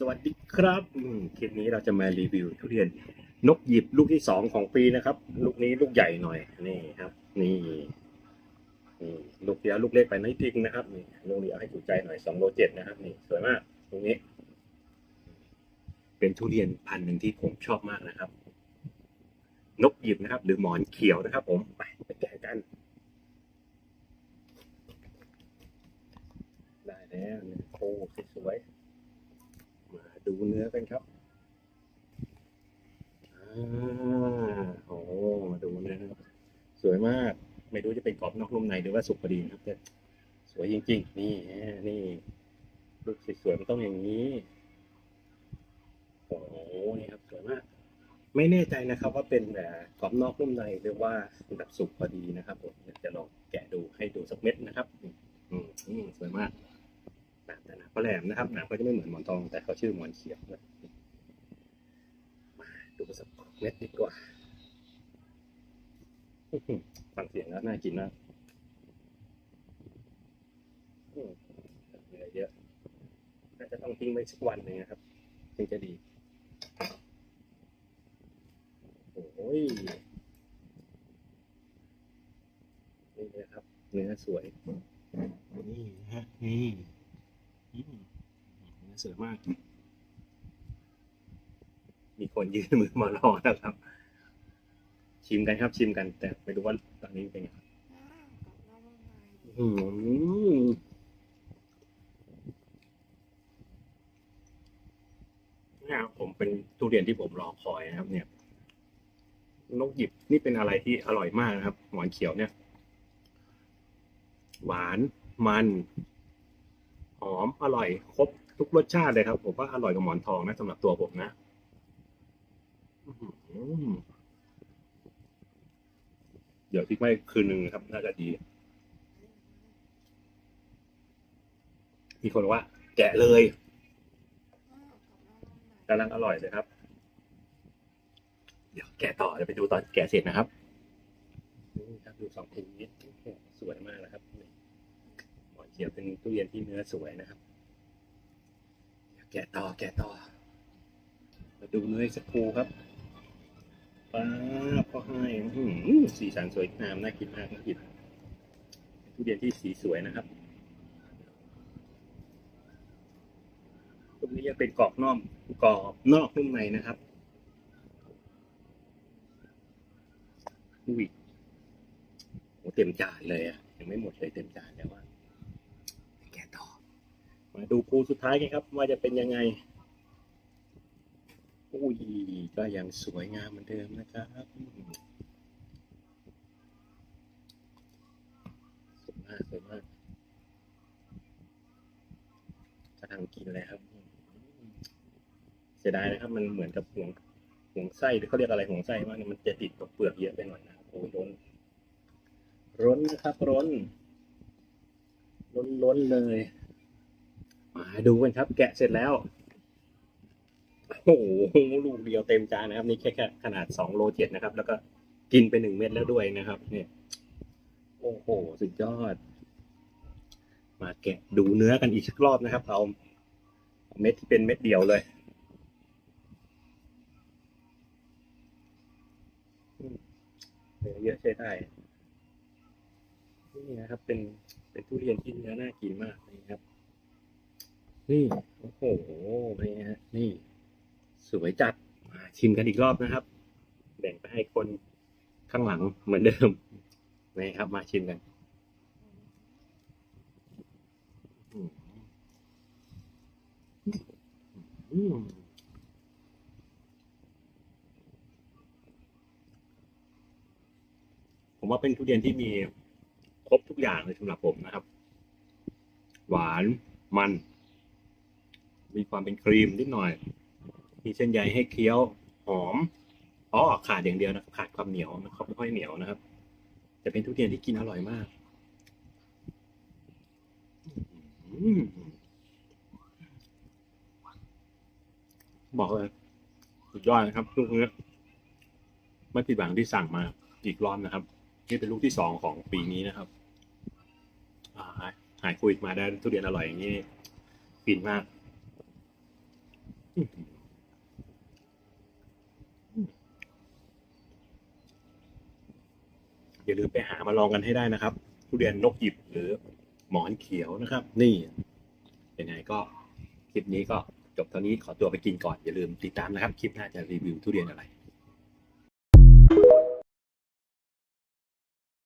สวัสดีครับคลิปนี้เราจะมารีวิวทุเรียนนกหยิบลูกที่สองของปีนะครับ ลูกนี้ลูกใหญ่หน่อยนี่ครับ นี่นี่ลูกเดียวลูกเล็กไปนิดนึงนะครับนี่ลูกนี้เอาให้ถูกใจหน่อยสองโลเจ็ดนะครับนี่สวยมากตรงนี้ เป็นทุเรียนพันธุ์หนึ่งที่ผมชอบมากนะครับ นกหยิบนะครับ หรือหมอนเขียวนะครับ ผมไปไปแกะกันได้แล้วเนื้อโคสวยๆ ดูเนื้อกันครับอโอ้มาดูเนื้อครับ สวยมาก ไม่รู้จะเป็นกรอบนอกนุ่มในหรือว่าสุกพอดีครับแต่สวยจริง ๆ นี่นี่ลูกสวยๆมันต้องอย่างนี้ โอ้โหนี่ครับ สวยมาก ไม่แน่ใจนะครับ ว่าเป็นแบบกรอบนอกนุ่มในหรือว่าแบบสุกพอดีนะครับผมจะลองแกะดูให้ดูสักเม็ดนะครับ อืมสวยมาก แต่หนามก็แหลมนะครับหนามก็จะไม่เหมือนหมอนทอง แต่เขาชื่อหมอนเขียวนะมาดูสักเม็ดดีกว่าฟังเสียงแล้วน่ากินมากอืมเหลือเยอะน่าจะต้องทิ้งไว้สักวันหนึ่งนะครับถึงจะดี โอ้ย นี่นะครับ เนื้อสวย นี่นะฮะนี่ สวยมาก มีคนยืนมือมารอนะครับ ชิมกันครับชิมกัน แต่ไม่รู้ว่าตอนนี้เป็นไงอืมเนี่ยครับผมเป็นทุเรียนที่ผมรอคอยนะครับ เนี่ยนกหยิบนี่เป็นอะไรที่อร่อยมากนะครับหมอนเขียวเนี่ย หวานมัน อม อร่อย ครบทุกรสชาติเลยครับ ผมว่าอร่อยกว่าหมอนทองนะสำหรับตัวผมนะเดี๋ยวทิ้งไว้คืนหนึ่งครับ น่าจะดี มีคนว่า แกะเลยกำลังอร่อยเลยครับ เดี๋ยวแกะต่อเดี๋ยวไปดูตอนแกะเสร็จนะครับนี่ครับดูสองทีนี้สวยมากนะครับ เขียวเป็นตู้เย็นที่เนื้อสวยนะครับแกะต่อแกะต่อ มาดูเนื้ออีกสักครูครับป้าบก็ให้สีสันสวยงามน่ากินมากน่ากินเป็นทุเรียนที่สีสวยนะครับตรงนี้ยังเป็นกรอบนอกกรอบนอกนุ่มในนะครับอุ้ยโหเต็มจานเลยอะยังไม่หมดเลยเต็มจานแต่ว่า มาดูภูสุดท้ายกันครับ ว่าจะเป็นยังไงอุ้ยก็ยังสวยงามเหมือนเดิมนะครับสวยมากสวยมากกำลังกินเลยครับ เสียดายนะครับ มันเหมือนกับห่วงห่วงไส้หรือเขาเรียกอะไรห่วงไส้ว่ามันจะติดกับเปลือกเยอะไปหน่อยนะโอ้ล้นร้นนะครับร้นล้นล้นเลย ดูกันครับ แกะเสร็จแล้ว โอ้โหลูกเดียวเต็มจานนะครับ นี่แค่แค่ขนาดสองโลเจ็ดนะครับ แล้วก็กินไปหนึ่งเม็ดแล้วด้วยนะครับ เนี่ย โอ้โห สุดยอด มาแกะดูเนื้อกันอีกสักรอบนะครับเอาเม็ดที่เป็นเม็ดเดียวเลยอืมเนื้อเยอะใช้ได้นี่นะครับ เป็นเป็นทุเรียนที่เนื้อน่ากินมากนี่ครับ นี่โอ้โหนี่ฮะนี่ สวยจัดมาชิมกันอีกรอบนะครับ แบ่งไปให้คนข้างหลังเหมือนเดิมนี่ครับ มาชิมกันอืมอืมผมว่าเป็นทุเรียนที่มีครบทุกอย่างเลยสำหรับผมนะครับ หวานมัน มีความเป็นครีมนิดหน่อย มีเส้นใยให้เคี้ยวหอมอ๋อขาดอย่างเดียวนะขาดความเหนียวนะครับไม่ค่อยเหนียวนะครับ แต่เป็นทุเรียนที่กินอร่อยมากอมบอกเลยสุดยอดนะครับลูกนี้ไม่ผิดหวังที่สั่งมาอีกรอบนะครับ นี่เป็นลูกที่สองของปีนี้นะครับหายคุยมาได้ทุเรียนอร่อยอย่างนี้ฟินมาก อย่าลืมไปหามาลองกันให้ได้นะครับ ทุเรียนนกหยิบหรือหมอนเขียวนะครับ นี่ยังไงก็คลิปนี้ก็จบเท่านี้ขอตัวไปกินก่อน อย่าลืมติดตามนะครับ คลิปหน้าจะรีวิวทุเรียนอะไร